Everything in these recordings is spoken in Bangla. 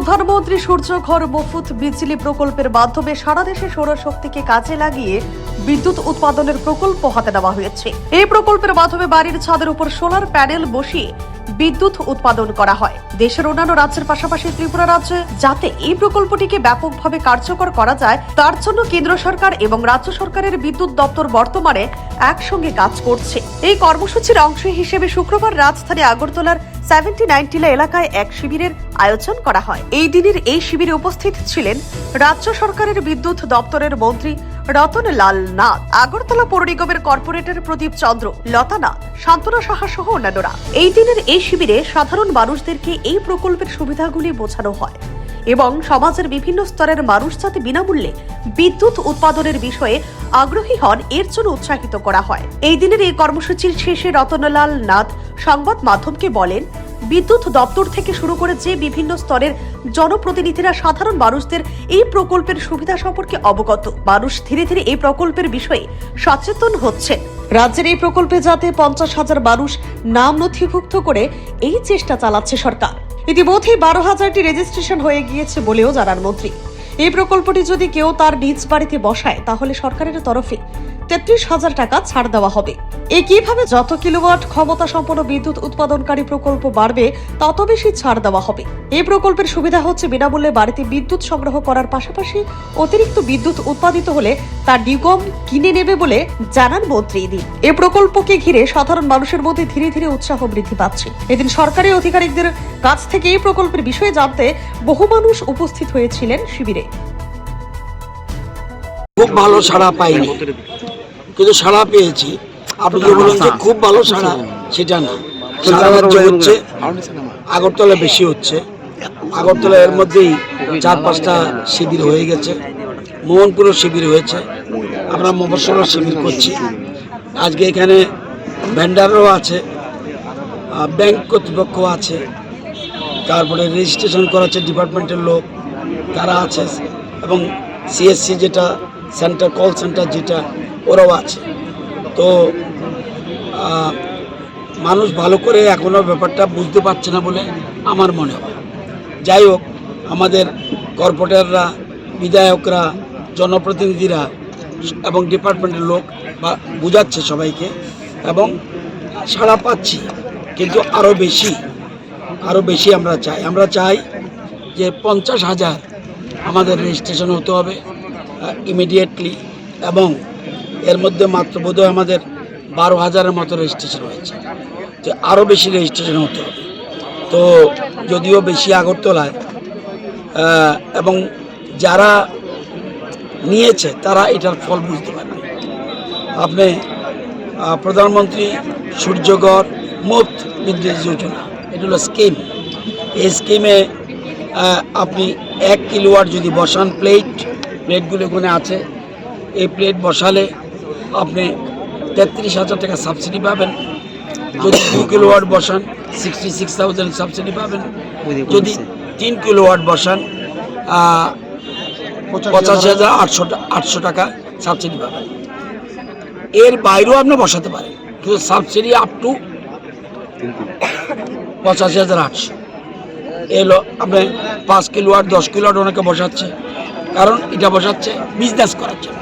প্রধানমন্ত্রী সূর্যঘর মফুত বিজলি প্রকল্পের মাধ্যমে সারা দেশে সৌরশক্তিকে কাজে লাগিয়ে বিদ্যুৎ উৎপাদনের প্রকল্প হাতে নেওয়া হয়েছে। এই প্রকল্পের মাধ্যমে বাড়ির ছাদের উপর সোলার প্যানেল বসিয়ে বিদ্যুৎ উৎপাদন করা হয়। দেশের অন্যান্য রাজ্যের পাশাপাশি ত্রিপুরা রাজ্যে যাতে এই প্রকল্পটিকে ব্যাপকভাবে কার্যকর করা যায়, তার জন্য কেন্দ্র সরকার এবং রাজ্য সরকারের বিদ্যুৎ দপ্তর বর্তমানে একসঙ্গে কাজ করছে। এই কর্মসূচির অংশ হিসেবে শুক্রবার রাজধানী আগরতলার সেভেন্টি নাইন টিলা এলাকায় এক শিবিরের আয়োজন করা হয়। এই দিনের এই শিবিরে উপস্থিত ছিলেন রাজ্য সরকারের বিদ্যুৎ দপ্তরের মন্ত্রী রতন লাল নাথ, আগরতলা পৌর নিগমের কর্পোরেটর প্রদীপ চন্দ্র, লতা নাথ শান্তনা সাহা সহ অন্যান্যরা। এই দিনের এই শিবিরে সাধারণ মানুষদেরকে এই প্রকল্পের সুবিধাগুলি বোঝানো হয় এবং সমাজের বিভিন্ন স্তরের মানুষ যাতে বিনামূল্যে বিদ্যুৎ উৎপাদনের বিষয়ে আগ্রহী হন, এর জন্য উৎসাহিত করা হয়। এই দিনের এই কর্মসূচির শেষে রতনলাল নাথ সংবাদ মাধ্যমকে বলেন বিদ্যুৎ দপ্তর থেকে শুরু করে যে বিভিন্ন স্তরের জনপ্রতিনিধিরা সাধারণ মানুষদের এই প্রকল্পের সুবিধা সম্পর্কে অবগত, মানুষ ধীরে ধীরে এই প্রকল্পের বিষয়ে সচেতন হচ্ছেন রাজ্যের এই প্রকল্পে যাতে পঞ্চাশ হাজার মানুষ নাম নথিভুক্ত করে, এই চেষ্টা চালাচ্ছে সরকার। ইতিমধ্যেই বারো হাজারটি রেজিস্ট্রেশন হয়ে গিয়েছে বলেও জানান মন্ত্রী। এই প্রকল্পটি যদি কেউ তার নিজ বাড়িতে বসায়, তাহলে সরকারের তরফে তেত্রিশ হাজার টাকা ছাড় দেওয়া হবে। একইভাবে যত কিলোওয়াট ক্ষমতা সম্পন্ন বিদ্যুৎ উৎপাদনকারী প্রকল্প বাড়বে তত বেশি ছাড় দেওয়া হবে। এই প্রকল্পের সুবিধা হচ্ছে বিনামূল্যে বাড়িতে বিদ্যুৎ সংগ্রহ করার পাশাপাশি অতিরিক্ত বিদ্যুৎ উৎপাদিত হলে তা নিগম কিনে নেবে বলে জানান মন্ত্রী দিন এই প্রকল্পকে ঘিরে সাধারণ মানুষের মধ্যে ধীরে ধীরে উৎসাহ বৃদ্ধি পাচ্ছে। এদিন সরকারি আধিকারিকদের কাছ থেকে এই প্রকল্পের বিষয়ে জানতে বহু মানুষ উপস্থিত হয়েছিলেন শিবিরে। খুব ভালো সাড়া পাইনি। কিন্তু সাড়া পেয়েছি। আপনি যে বলেন যে খুব ভালো সাড়া সেটা না। সারা হচ্ছে আগরতলা বেশি হচ্ছে। আগরতলা এর মধ্যেই চার পাঁচটা শিবির হয়ে গেছে। মোহনপুরও শিবির হয়েছে। আমরা মফসলও শিবির করছি। আজকে এখানে ভেন্ডারও আছে ব্যাংক কর্তৃপক্ষ আছে তারপরে রেজিস্ট্রেশন করাচ্ছে ডিপার্টমেন্টের লোক তারা আছে এবং সিএসসি যেটা সেন্টার কল সেন্টার যেটা ওরাও আছে। তো মানুষ ভালো করে এখনও ব্যাপারটা বুঝতে পারছে না বলে আমার মনে হয়। যাই হোক, আমাদের কর্পোরেটররা, বিধায়করা, জনপ্রতিনিধিরা এবং ডিপার্টমেন্টের লোক বা বুঝাচ্ছে সবাইকে এবং সাড়া পাচ্ছি, কিন্তু আরও বেশি আরও বেশি আমরা চাই। আমরা চাই যে পঞ্চাশ হাজার আমাদের রেজিস্ট্রেশন হতে হবে ইমিডিয়েটলি এবং এর মধ্যে মাত্র বোধহয় আমাদের বারো হাজারের মতো রেজিস্ট্রেশন হয়েছে। যে আরও বেশি রেজিস্ট্রেশন হতে হবে। তো যদিও বেশি আগরতলায় এবং যারা নিয়েছে, তারা এটার ফল বুঝতে পারবে। আপনি প্রধানমন্ত্রী সূর্যগড় মুফত বিদ্যুৎ যোজনা, এটা হলো স্কিম এই স্কিমে আপনি এক কিলোয়াট যদি বসান প্লেট প্লেটগুলো এখানে আছে। এই প্লেট বসালে আপনি তেত্রিশ হাজার টাকা সাবসিডি পাবেন। যদি দু কিলোওয়াট বসান সিক্সটি সিক্স থাউজেন্ড সাবসিডি পাবেন যদি তিন কিলো কিলোওয়াট বসান পঁচাশি হাজার আটশো আটশো টাকা সাবসিডি পাবেন। এর বাইরেও আপনি বসাতে পারেন। কিন্তু সাবসিডি আপ টু পঁচাশি হাজার আটশো। এলো আপনি পাঁচ কিলো আর দশ কিলো অনেকে বসাচ্ছে। কারণ এটা বসাচ্ছে বিজনেস করার জন্য।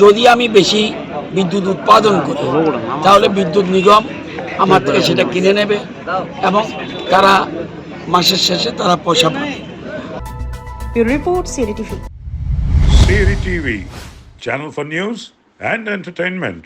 যদি আমি বেশি বিদ্যুৎ উৎপাদন করি। তাহলে বিদ্যুৎ নিগম আমার থেকে সেটা কিনে নেবে এবং তারা মাসের শেষে তারা পয়সা পাবে। Report CNTV Siri TV, channel for news and entertainment.